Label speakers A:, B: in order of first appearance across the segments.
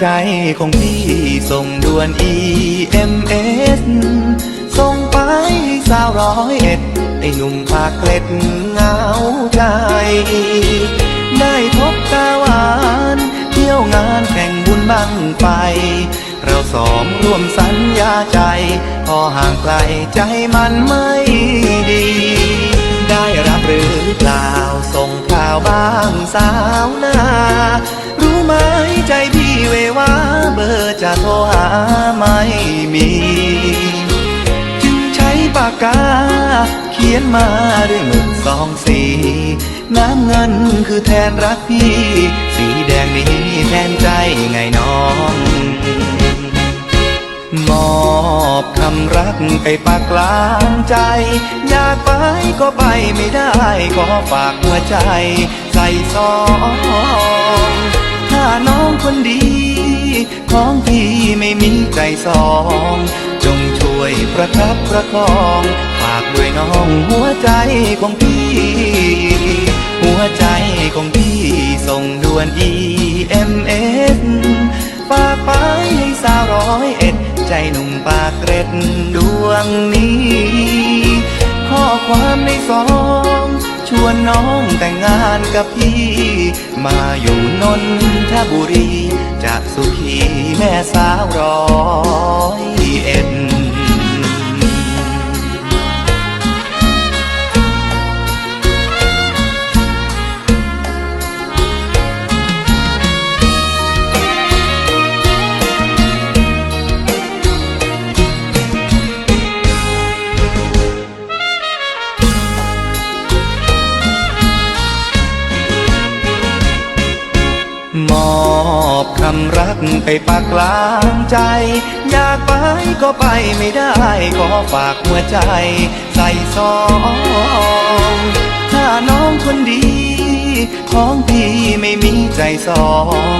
A: ใจของพี่ส่งด่วน EMS ส่งไปสาวร้อยเอ็ดไอ้หนุ่มปากเกล็ดเงาใจ ได้พบตาหวาน เที่ยวงานแข่งบุญบังไฟเราสองร่วมสัญญาใจ พอห่างไกลใจมันไม่ดี ได้รับหรือเปล่าส่งข่าวบ้างสาวนา เววาเบอร์จะโทรหาไม่มี จึงใช้ปากกา เขียนมาด้วยหมึกสองสี น้ำเงินคือแทนรักพี่ สีแดงนี้แทนใจไงน้องมอบคำรักไปปากกลางใจ อยากไปก็ไปไม่ได้ ขอฝากหัวใจ ใส่ซอง ใจสอง จงช่วยประคับประคอง ฝากด้วยน้องหัวใจของพี่ หัวใจของพี่ส่งด่วน EMS ฝากไปให้สาวร้อยเอ็ด ใจหนุ่มปากเกร็ดดวงนี้ ข้อความในซอง ชวนน้องแต่งงานกับพี่ มาอยู่นนทบุรี จากสุขีแม่สาวรอ มอบคำรักไปปากกลางใจ อยากไปก็ไปไม่ได้ขอฝากหัวใจ ใส่ซองถ้าน้องคนดี ของพี่ไม่มีใจสอง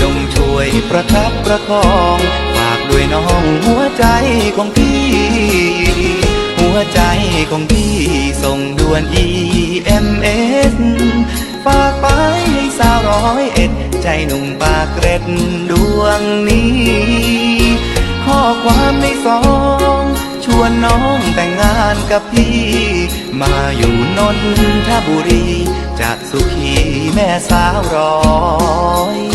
A: จงช่วยประคับประคอง ฝากด้วยน้องหัวใจของพี่ หัวใจของพี่ส่งด่วน EMS ฝากไปให้สาวร้อยเอ ใจหนุ่มปากเกร็ดดวงนี้ ข้อความในสอง ชวนน้องแต่งงานกับพี่ มาอยู่นนทบุรีจะสุขีแม่สาวร้อย